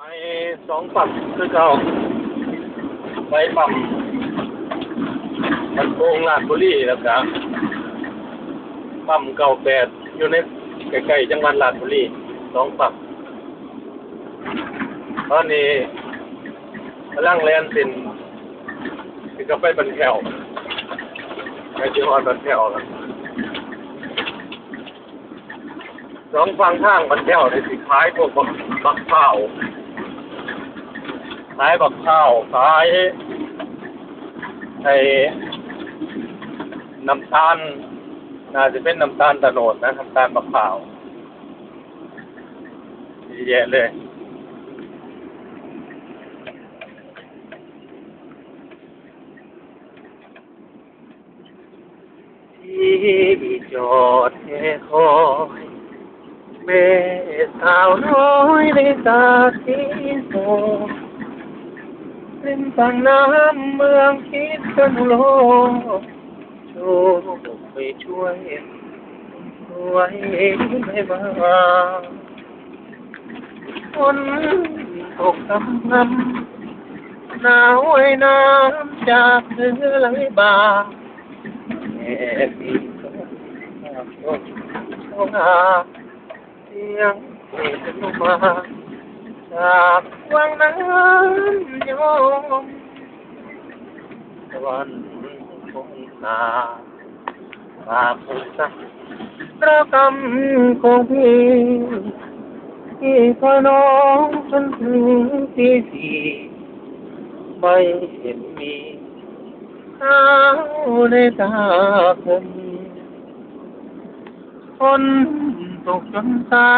ไปสองฝั่งคือเก่าไปปั๊มมันโป่งลาดบุรีแล้วก็ปั๊มเก่าแปดอยู่ในใกล้ๆจังหวัดลาดบุรีสองฝั่งตอนนี้กำลังแลนสินที่ก็ไปบันแถวไปที่ฮอดบันแถวแล้วสองฝั่งทางบันแถวในสิขายพวกบักบักข้า วขายบักข้าวขายไอ้น้ำตาลน่าจะเป็นน้ำตาลตะโนดนะน้ำตาลบักข้าวเยอะแยะเลยที่จอดแค่คอยแม่สาวน้อยได้ตาที่โต เป็นฝั่งน้ำเมืองคิดกันโลกโชคไปช่วยไว้ไม่มาคนตกกำน้ำหนาวไอ้น้ำจากเรือไหลบ่าแม่พี่ก็ต้องหาเสียงเพลงลงมา จากวังน้ำยมวันคงนาฝากผู้สักระกำของพี่ที่คอน้องจนถึงที่สี่ไม่เห็นมีเท้าในตาผมคนตกจนตา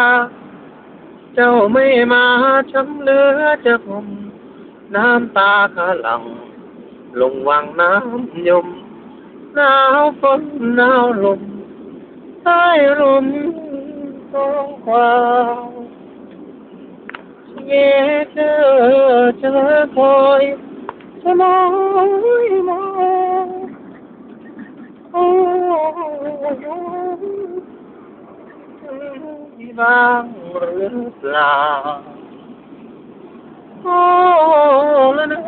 เจ้าไม่มาช้ำเหลือจะผม น้ำตาขะหลัง ลงวังน้ำยม หนาวฝนหนาวลมใต้ลมท้องควาวเย่เจอเจอคอยจะมอยมองโอ้ บ้างหรือเปล่า โอ้ละนะ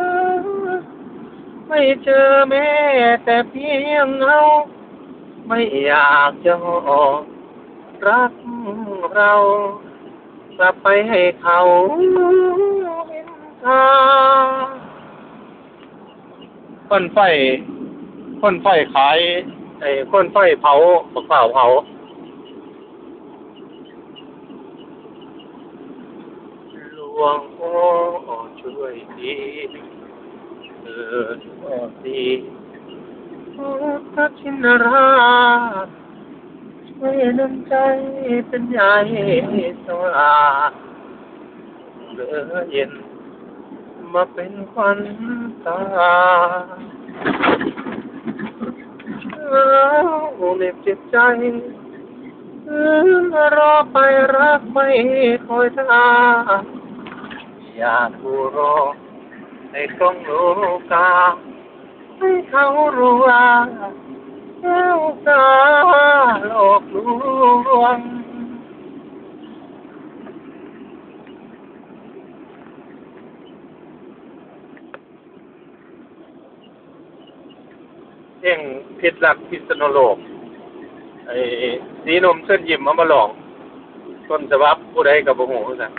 ไม่เจอแม่แต่เพียงเราไม่อยากจะออกรักเรากลับไปให้เขาเห็นทาคนไฟคนไฟขายไอ้คนไฟเผาบักเผาเผาหล วงพ่อช่วยดีเออช่วยดีพระชินราชช่วยน้ำใจเป็นใหญ่สวาเหลือเย็น มาเป็นควันตาเอาเหน็บเจ็บใจรอไปรักไม่คอยท่า อยากูรอในกล้องโลกาให้เขารู้ว่าแก้วตาหลอกลวงเพลงพิษรักพิษณุโลกไอ้สีนมเส้นยิ้มเอามาหลองต้นฉบับผู้ใดกับบ่ฮู้คือกัน